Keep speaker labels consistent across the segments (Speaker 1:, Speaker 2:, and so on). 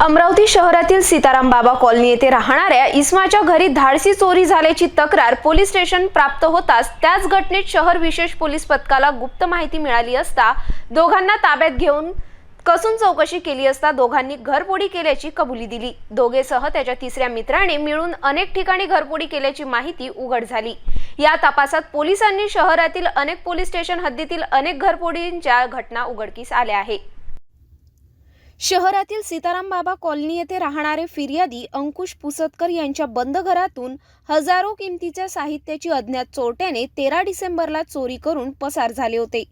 Speaker 1: अमरावती शहरातील सीताराम बाबा कॉलनी येथे राहणाऱ्या इस्माच्या घरी धाडसी चोरी झाल्याची तक्रार पोलीस स्टेशन प्राप्त होताच त्याच घटनेत शहर विशेष पोलीस पथकाला गुप्त माहिती मिळाली असता दोघांना ताब्यात घेऊन कसून चौकशी केली असता दोघांनी घरपोडी केल्याची कबुली दिली. दोघेसह त्याच्या तिसऱ्या मित्राने मिळून अनेक ठिकाणी घरपोडी केल्याची माहिती उघड झाली. या तपासात पोलिसांनी शहरातील अनेक पोलीस स्टेशन हद्दीतील अनेक घरपोडींच्या घटना उघडकीस आल्या आहेत. शहरातील सीताराम बाबा कॉलनी येथे राहणारे फिर्यादी अंकुश पुसतकर यांच्या बंद घरातून हजारो किमतीच्या साहित्याची अज्ञात चोरट्याने तेरा डिसेंबरला चोरी करून पसार झाले होते.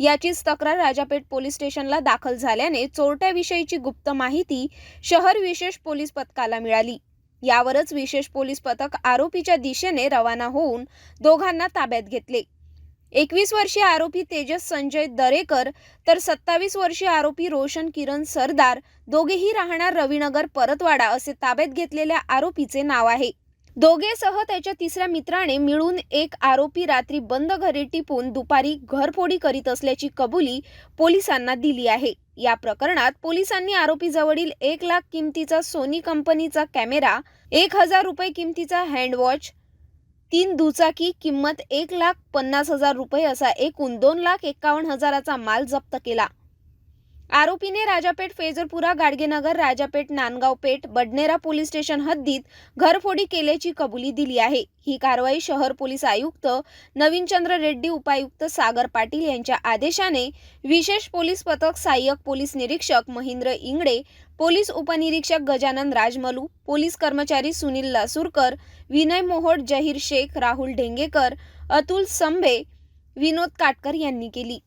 Speaker 1: याचीच तक्रार राजापेठ पोलीस स्टेशनला दाखल झाल्याने चोरट्याविषयीची गुप्त माहिती शहर विशेष पोलीस पथकाला मिळाली. यावरच विशेष पोलीस पथक आरोपीच्या दिशेने रवाना होऊन दोघांना ताब्यात घेतले. एकवीस वर्षीय आरोपी तेजस संजय दरेकर तर सत्तावीस वर्षीय आरोपी रोशन किरण सरदार दोघेही राहणार रविनगर परतवाडा असे ताब्यात घेतलेल्या आरोपीचे नाव आहे. दोघेसह त्याच्या तिसऱ्या मित्राने मिळून एक आरोपी रात्री बंद घरी टिपून दुपारी घरफोडी करीत असल्याची कबुली पोलिसांना दिली आहे. या प्रकरणात पोलिसांनी आरोपीजवळील एक लाख किमतीचा सोनी कंपनीचा कॅमेरा एक हजार रुपये किमतीचा हँडवॉच तीन दुचाकी किंमत एक लाख पन्नास हजार रुपये असा एकूण दोन लाख एकावन्न हजाराचा माल जप्त केला. आरोपीने राजापेठ फेजरपुरा गाडगेनगर राजापेठ नांदगाव पेठ बडनेरा पोलीस स्टेशन हद्दीत घरफोडी केल्याची कबुली दिली आहे. ही कारवाई शहर पोलीस आयुक्त नवीनचंद्र रेड्डी उपायुक्त सागर पाटील यांच्या आदेशाने विशेष पोलीस पथक सहाय्यक पोलीस निरीक्षक महेंद्र इंगडे पोलीस उपनिरीक्षक गजानन राजमलू पोलीस कर्मचारी सुनील लासूरकर विनय मोहोड जहीर शेख राहुल ढेंगेकर अतुल संभे विनोद काटकर यांनी केली.